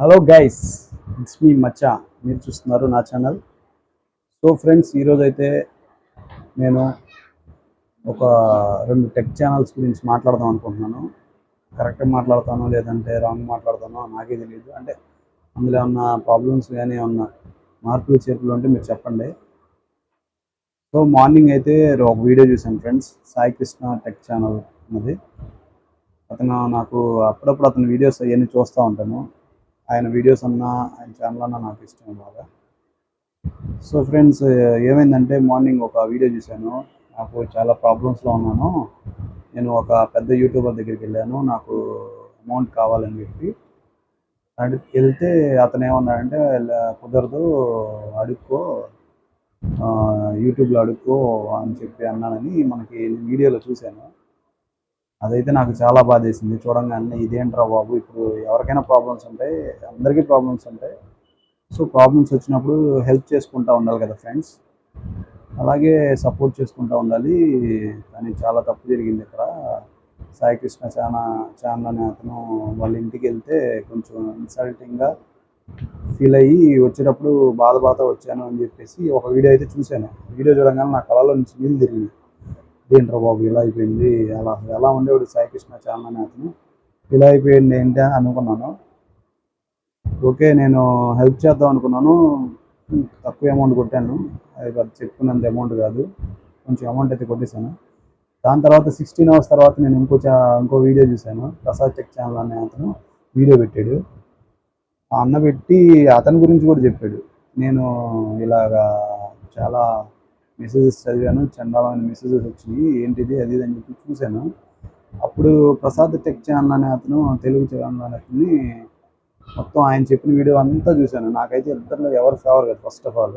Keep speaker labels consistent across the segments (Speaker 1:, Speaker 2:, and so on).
Speaker 1: Hello guys it's me మచ్చా మీరు చూస్తున్నారు నా ఛానల్ సో ఫ్రెండ్స్ ఈరోజు అయితే నేను ఒక రెండు టెక్ ఛానల్స్ గురించి మాట్లాడదాం అనుకుంటున్నాను. కరెక్ట్గా మాట్లాడతానో లేదంటే రాంగ్ మాట్లాడతానో నాకే తెలియదు. అంటే అందులో ఉన్న ప్రాబ్లమ్స్ కానీ ఉన్న మార్పులు చేర్పులు ఉంటే మీరు చెప్పండి. సో మార్నింగ్ అయితే ఒక వీడియో చూసాను friends Sai Krishna tech channel ఉన్నది. అతను నాకు అప్పుడప్పుడు అతని వీడియోస్ అవన్నీ చూస్తూ ఉంటాను. ఆయన వీడియోస్ అన్నా ఆయన ఛానల్ అన్నా నాకు ఇష్టం బాగా. సో ఫ్రెండ్స్ ఏమైందంటే మార్నింగ్ ఒక వీడియో చూశాను. నాకు చాలా ప్రాబ్లమ్స్లో ఉన్నాను. నేను ఒక పెద్ద యూట్యూబర్ దగ్గరికి వెళ్ళాను. నాకు అమౌంట్ కావాలని చెప్పి. అడి వెళ్తే అతను ఏమన్నాడంటే కుదరదు అడుక్కో యూట్యూబ్లో అడుక్కో అని చెప్పి అన్నానని మనకి వీడియోలో చూశాను. అదైతే నాకు చాలా బాధ వేసింది చూడంగానే ఇదేంట్రా బాబు ఇప్పుడు ఎవరికైనా ప్రాబ్లమ్స్ ఉంటాయి అందరికీ ప్రాబ్లమ్స్ ఉంటాయి సో ప్రాబ్లమ్స్ వచ్చినప్పుడు హెల్ప్ చేసుకుంటూ ఉండాలి కదా ఫ్రెండ్స్ అలాగే సపోర్ట్ చేసుకుంటూ ఉండాలి. కానీ చాలా తప్పు జరిగింది ఇక్కడ. సాయికృష్ణ చానా చాలా ఛానల్ అనే అతను వాళ్ళ ఇంటికి వెళ్తే కొంచెం ఇన్సల్టింగ్గా ఫీల్ అయ్యి వచ్చేటప్పుడు బాధ బాధ వచ్చాను అని చెప్పేసి ఒక వీడియో అయితే చూశాను. వీడియో చూడగానే నా కళలో నుంచి నీళ్ళు తిరిగింది ఏంట్రా బాబు ఇలా అయిపోయింది అలా ఎలా ఉండేవాడు సాయికృష్ణ చాలా ఛానల్ అనే అతను? ఇలా అయిపోయింది ఏంటి అనుకున్నాను. ఓకే నేను హెల్ప్ చేద్దాం అనుకున్నాను. తక్కువ అమౌంట్ కొట్టాను. అది పెద్ద చెప్పుకున్నంత అమౌంట్ కాదు. కొంచెం అమౌంట్ అయితే కొట్టేశాను. దాని తర్వాత సిక్స్టీన్ అవర్స్ తర్వాత నేను ఇంకో చా ఇంకో వీడియో చూశాను. ప్రసాద్ చెక్ ఛానల్ అనే అతను వీడియో పెట్టాడు. ఆ అన్న పెట్టి అతని గురించి కూడా చెప్పాడు. నేను ఇలాగా చాలా మెసేజెస్ చదివాను చండాలమైన మెసేజెస్ వచ్చినాయి. ఏంటిది అది అని చెప్పి చూశాను. అప్పుడు ప్రసాద్ టెక్ ఛానల్ అనే అతను తెలుగు ఛానల్ అనే అతన్ని మొత్తం ఆయన చెప్పిన వీడియో అంతా చూశాను. నాకైతే ఇద్దరిలో ఎవరు ఫేవర్ కాదు. ఫస్ట్ ఆఫ్ ఆల్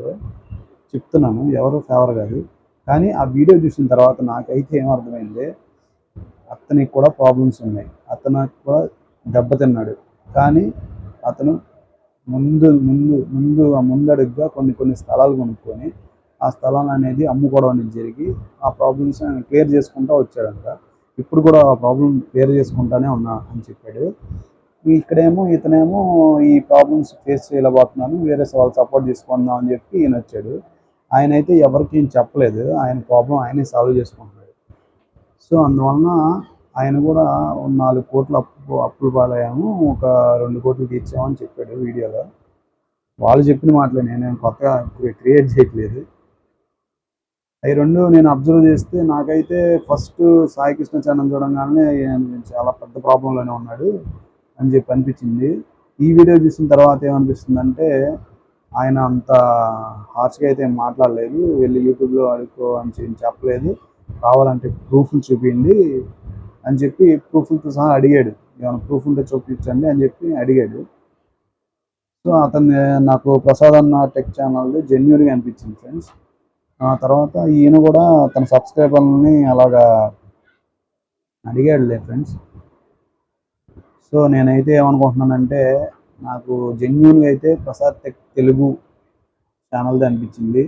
Speaker 1: చెప్తున్నాను ఎవరు ఫేవర్ కాదు. కానీ ఆ వీడియో చూసిన తర్వాత నాకైతే ఏమర్థమైంది అతనికి కూడా ప్రాబ్లమ్స్ ఉన్నాయి. అతను కూడా దెబ్బతిన్నాడు కానీ అతను ముందు ముందు ముందు ముందడుగ్గా కొన్ని కొన్ని స్థలాలు కొనుక్కొని ఆ స్థలం అనేది అమ్ముకోవడం అనేది జరిగి ఆ ప్రాబ్లమ్స్ క్లియర్ చేసుకుంటూ వచ్చాడంట. ఇప్పుడు కూడా ఆ ప్రాబ్లం క్లియర్ చేసుకుంటానే ఉన్నా అని చెప్పాడు. ఇక్కడేమో ఇతనేమో ఈ ప్రాబ్లమ్స్ ఫేస్ చేయలేకపోతున్నాను వేరే వాళ్ళు సపోర్ట్ తీసుకుందాం అని చెప్పి ఈయన వచ్చాడు. ఆయన అయితే ఎవరికి ఏం చెప్పలేదు. ఆయన ప్రాబ్లం ఆయనే సాల్వ్ చేసుకుంటున్నాడు. సో అందువలన ఆయన కూడా నాలుగు కోట్లు అప్పు అప్పులు పాలయ్యాము. ఒక రెండు కోట్లు తీర్చామని చెప్పాడు వీడియోలో. వాళ్ళు చెప్పిన మాటలే నేనేం కొత్తగా క్రియేట్ చేయట్లేదు. అవి రెండు నేను అబ్జర్వ్ చేస్తే నాకైతే ఫస్ట్ సాయి కృష్ణ ఛానల్ చూడంగానే చాలా పెద్ద ప్రాబ్లంలోనే ఉన్నాడు అని చెప్పి అనిపించింది. ఈ వీడియో చూసిన తర్వాత ఏమనిపిస్తుంది అంటే ఆయన అంత హార్ష్గా అయితే మాట్లాడలేదు వెళ్ళి యూట్యూబ్లో అడుక్కో అని చెప్పి చెప్పలేదు కావాలంటే ప్రూఫ్లు చూపిండి అని చెప్పి ప్రూఫ్లతో సహా అడిగాడు. ఏమైనా ప్రూఫ్ ఉంటే చూపించండి అని చెప్పి అడిగాడు. సో అతన్ని నాకు ప్రసాద్ అన్న టెక్ ఛానల్ది జెన్యున్గా అనిపించింది ఫ్రెండ్స్ తర్వాత ఈయన కూడా తన సబ్స్క్రైబర్లని అలాగా అడిగాడులే ఫ్రెండ్స్. సో నేనైతే ఏమనుకుంటున్నానంటే నాకు జెన్యున్గా అయితే ప్రసాద్ టెక్ తెలుగు ఛానల్ది అనిపించింది.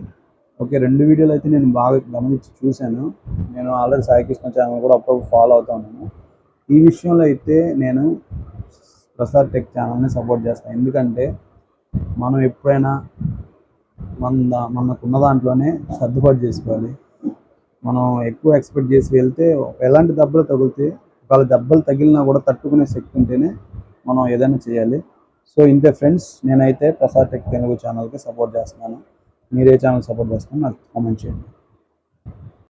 Speaker 1: ఓకే రెండు వీడియోలు అయితే నేను బాగా గమనించి చూశాను. నేను ఆల్రెడీ సాయి కృష్ణ ఛానల్ కూడా అప్పుడప్పుడు ఫాలో అవుతా ఉన్నాను. ఈ విషయంలో అయితే నేను ప్రసాద్ టెక్ ఛానల్ని సపోర్ట్ చేస్తాను ఎందుకంటే మనం ఎప్పుడైనా మన మనకున్న దాంట్లోనే సర్దుబాటు చేసుకోవాలి. మనం ఎక్కువ ఎక్స్పెక్ట్ చేసి వెళ్తే ఎలాంటి దెబ్బలు తగిలితే ఒకవేళ దెబ్బలు తగిలినా కూడా తట్టుకునే శక్తి ఉంటేనే మనం ఏదైనా చేయాలి. సో ఇంతే ఫ్రెండ్స్ నేనైతే ప్రసాద్ టెక్ తెలుగు ఛానల్కి సపోర్ట్ చేస్తున్నాను. మీరే ఛానల్ సపోర్ట్ చేస్తాను నాకు కామెంట్ చేయండి.